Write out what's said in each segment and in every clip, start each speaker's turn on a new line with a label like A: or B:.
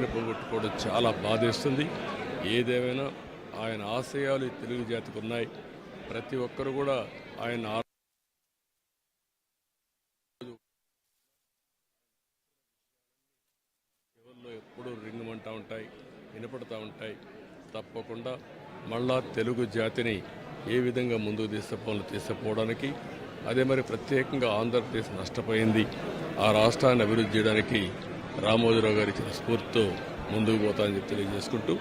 A: జాతిని పోగొట్టుకోవడం చాలా బాధేస్తుంది. ఏదేమైనా ఆయన ఆశయాలు తెలుగు జాతికి ఉన్నాయి. ప్రతి ఒక్కరు కూడా ఆయన ఎప్పుడూ రింగమంటూ ఉంటాయి వినపడుతూ ఉంటాయి. తప్పకుండా మళ్ళా తెలుగు జాతిని ఏ విధంగా ముందుకు తీసుకుపోవాలో తీసుకుపోవడానికి అదే మరి ప్రత్యేకంగా ఆంధ్రప్రదేశ్ నష్టపోయింది. ఆ రాష్ట్రాన్ని అభివృద్ధి చేయడానికి రామోజీరావు గారి ఇచ్చిన స్ఫూర్తితో ముందుకు పోతానని చెప్పి తెలియజేసుకుంటూ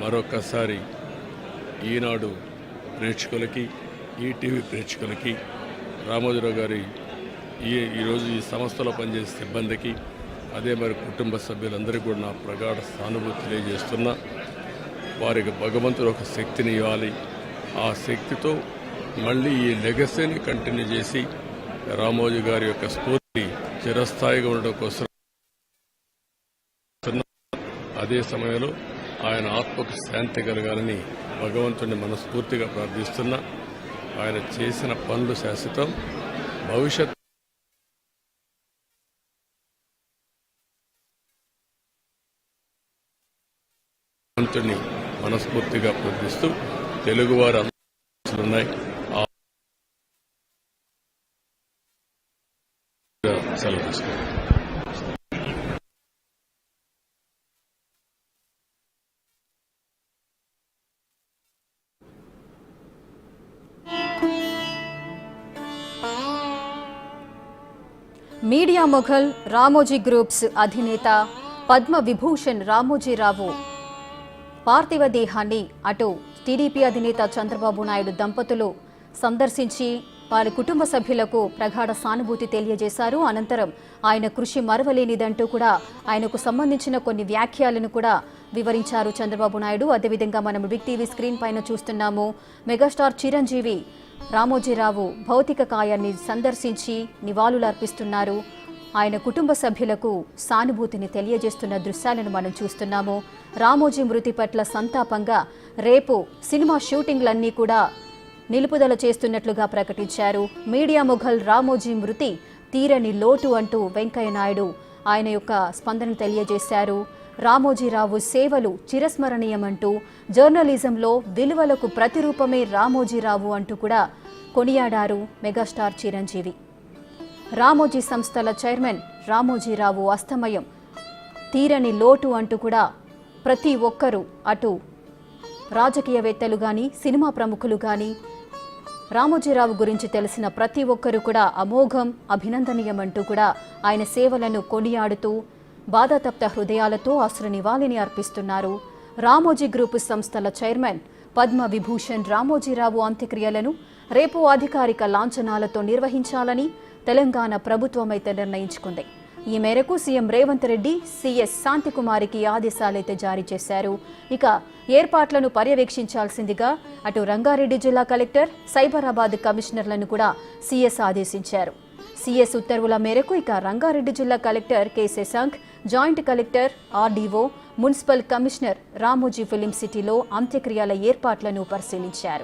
A: మరొకసారి ఈనాడు ప్రేక్షకులకి ఈటీవీ ప్రేక్షకులకి రామోజీరావు గారి ఈ ఈరోజు ఈ సంస్థలో పనిచేసే సిబ్బందికి అదే మరి కుటుంబ సభ్యులందరికీ కూడా నా ప్రగాఢ సానుభూతి తెలియజేస్తున్నా. వారికి భగవంతుడు ఒక శక్తిని ఇవ్వాలి. ఆ శక్తితో మళ్ళీ ఈ లెగసీని కంటిన్యూ చేసి రామోజీ గారి యొక్క స్ఫూర్తి చిరస్థాయిగా ఉండడం కోసం అదే సమయంలో ఆయన ఆత్మకు శాంతి కలగాలని భగవంతుని మనస్ఫూర్తిగా ప్రార్థిస్తున్నా. ఆయన చేసిన పనులు శాశ్వతం. భవిష్యత్ భగవంతుని మనస్ఫూర్తిగా ప్రార్థిస్తూ తెలుగువారు ఉన్నాయి. సెలవు తీసుకుంటాం
B: మీడియా మొఘల్ రామోజీ గ్రూప్స్ అధినేత పద్మ విభూషణ్ రామోజీరావు. పార్థివ దేహాన్ని అటు టీడీపీ అధినేత చంద్రబాబు నాయుడు దంపతులు సందర్శించి వారి కుటుంబ సభ్యులకు ప్రగాఢ సానుభూతి తెలియజేశారు. అనంతరం ఆయన కృషి మరవలేనిదంటూ కూడా ఆయనకు సంబంధించిన కొన్ని వ్యాఖ్యలను కూడా వివరించారు చంద్రబాబు నాయుడు. అదేవిధంగా మనం బిగ్ టీవీ స్క్రీన్ పైన చూస్తున్నాము. మెగాస్టార్ చిరంజీవి రామోజీరావు భౌతిక కాయాన్ని సందర్శించి నివాళులర్పిస్తున్నారు. ఆయన కుటుంబ సభ్యులకు సానుభూతిని తెలియజేస్తున్న దృశ్యాలను మనం చూస్తున్నాము. రామోజీ మృతి పట్ల సంతాపంగా రేపు సినిమా షూటింగ్లన్నీ కూడా నిలుపుదల చేస్తున్నట్లుగా ప్రకటించారు. మీడియా మొఘల్ రామోజీ మృతి తీరని లోటు అంటూ వెంకయ్య నాయుడు ఆయన యొక్క స్పందన తెలియజేశారు. రామోజీరావు సేవలు చిరస్మరణీయమంటూ జర్నలిజంలో విలువలకు ప్రతిరూపమే రామోజీరావు అంటూ కూడా కొనియాడారు మెగాస్టార్ చిరంజీవి. రామోజీ సంస్థల చైర్మన్ రామోజీరావు అస్తమయం. తీరని లోటు అంటూ కూడా ప్రతి ఒక్కరూ అటు రాజకీయవేత్తలు కానీ సినిమా ప్రముఖులు కానీ రామోజీరావు గురించి తెలిసిన ప్రతి ఒక్కరూ కూడా అమోఘం అభినందనీయమంటూ కూడా ఆయన సేవలను కొనియాడుతూ బాధాతప్త హృదయాలతో అసలు నివాళిని అర్పిస్తున్నారు. రామోజీ గ్రూపు సంస్థల చైర్మన్ పద్మ విభూషణ్ రామోజీరావు అంత్యక్రియలను రేపు అధికారిక లాంఛనాలతో నిర్వహించాలని తెలంగాణ ప్రభుత్వమైతే నిర్ణయించుకుంది. ఈ మేరకు సీఎం రేవంత్ రెడ్డి సీఎస్ శాంతికుమారికి ఆదేశాలైతే జారీ చేశారు. ఇక ఏర్పాట్లను పర్యవేక్షించాల్సిందిగా అటు రంగారెడ్డి జిల్లా కలెక్టర్ సైబరాబాద్ కమిషనర్లను కూడా సీఎస్ ఆదేశించారు. సీఎస్ ఉత్తర్వుల మేరకు ఇక రంగారెడ్డి జిల్లా collector K Shashank joint collector RDO municipal commissioner Ramoji film సిటీలో అంత్యక్రియల ఏర్పాట్లను పరిశీలించారు.